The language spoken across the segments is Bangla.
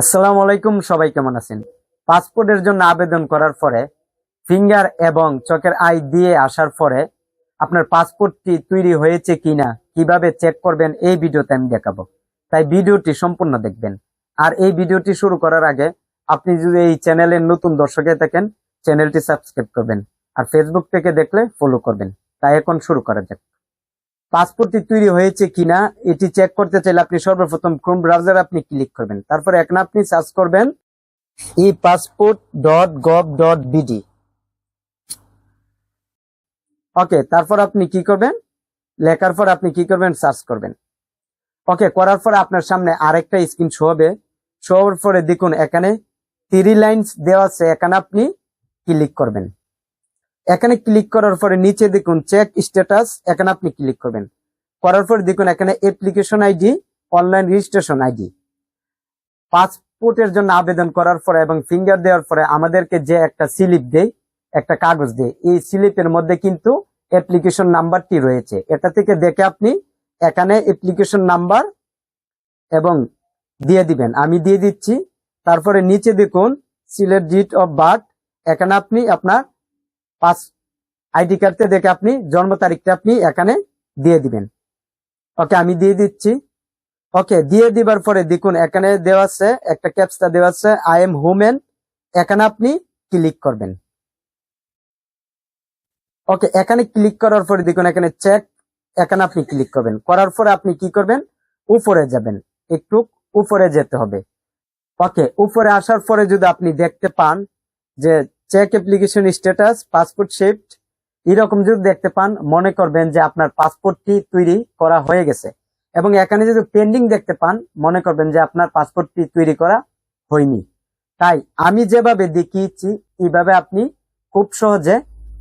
আসসালামু আলাইকুম, সবাই কেমন আছেন? পাসপোর্টের জন্য আবেদন করার পরে, ফিঙ্গার এবং চোখের আই দিয়ে আসার পরে আপনার পাসপোর্টটি তৈরি হয়েছে কিনা, কীভাবে চেক করবেন, এই ভিডিওতে আমি দেখাবো। তাই ভিডিওটি সম্পূর্ণ দেখবেন। আর এই ভিডিওটি শুরু করার আগে, আপনি যদি এই চ্যানেলের নতুন দর্শকে থাকেন, চ্যানেলটি সাবস্ক্রাইব করবেন। আর ফেসবুক থেকে দেখলে ফলো করবেন। তাই এখন শুরু করা যাক। পাসপোর্টটি তৈরি হয়েছে কিনা, এটি চেক করতে চাইলে আপনি সর্বপ্রথম ক্রোম ব্রাউজার আপনি ক্লিক করবেন। তারপর এখন আপনি সার্চ করবেন e passport dot gov dot BD okay তারপর আপনি কি করবেন? লেখার পর আপনি কি করবেন? সার্চ করবেন। ওকে করার পরে আপনার সামনে আরেকটা স্ক্রিন শো হবে। শো হওয়ার পরে দেখুন, এখানে থ্রি লাইন্স দেওয়া আছে। এখানে আপনি ক্লিক করবেন। এখানে ক্লিক করার পরে নিচে দেখুন চেক স্ট্যাটাস এখানে আপনি ক্লিক করবেন। করার পরে দেখুন এখানে application ID online registration ID পাসপোর্টের জন্য আবেদন করার পরে এবং ফিঙ্গার দেওয়ার পরে আমাদেরকে যে একটা স্লিপ দেয়, একটা কাগজ দেয়, এই স্লিপের মধ্যে কিন্তু অ্যাপ্লিকেশন নাম্বারটি রয়েছে। এটা থেকে দেখে আপনি এখানে অ্যাপ্লিকেশন নাম্বার এবং দিয়ে দিবেন। আমি দিয়ে দিচ্ছি। তারপরে নিচে দেখুন সিলেট ডিট অফ বার্থ এখানে আপনি আপনার পাস আইডি কার্ডতে দেখে আপনি জন্ম তারিখটা আপনি এখানে দিয়ে দিবেন। ওকে, আমি দিয়ে দিচ্ছি। ওকে, দিয়ে দিবার পরে দেখুন, এখানে দেওয়া আছে, একটা ক্যাপসটা দেওয়া আছে আই এম হোমেন এখানে আপনি ক্লিক করবেন। ওকে, এখানে ক্লিক করার পরে দেখুন, এখানে চেক এখানে আপনি ক্লিক করবেন। করার পরে আপনি কি করবেন? উপরে যাবেন। একটু উপরে যেতে হবে। ওকে, উপরে আসার পরে যদি আপনি দেখতে পান যে check application status passport shift এরকম যদি দেখতে পান, মনে করবেন যে আপনার পাসপোর্টটি তৈরি করা হয়ে গেছে। এবং এখানে যদি পেন্ডিং দেখতে পান, মনে করবেন যে আপনার পাসপোর্টটি তৈরি করা হয়নি। তাই আমি যেভাবে দেখিয়েছি, এইভাবে আপনি খুব সহজে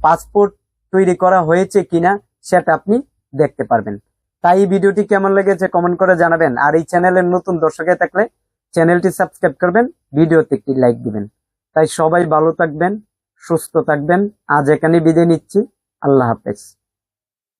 পাসপোর্ট তৈরি করা হয়েছে কিনা, সেটা আপনি দেখতে পারবেন। তাই এই ভিডিওটি কেমন লেগেছে কমেন্ট করে জানাবেন। আর এই চ্যানেলের নতুন দর্শকে থাকলে চ্যানেলটি সাবস্ক্রাইব করবেন, ভিডিওতে একটি লাইক দিবেন। তাই সবাই ভালো থাকবেন সুস্থ থাকবেন। আজ এখানে বিদায় নিচ্ছি। আল্লাহ হাফেজ।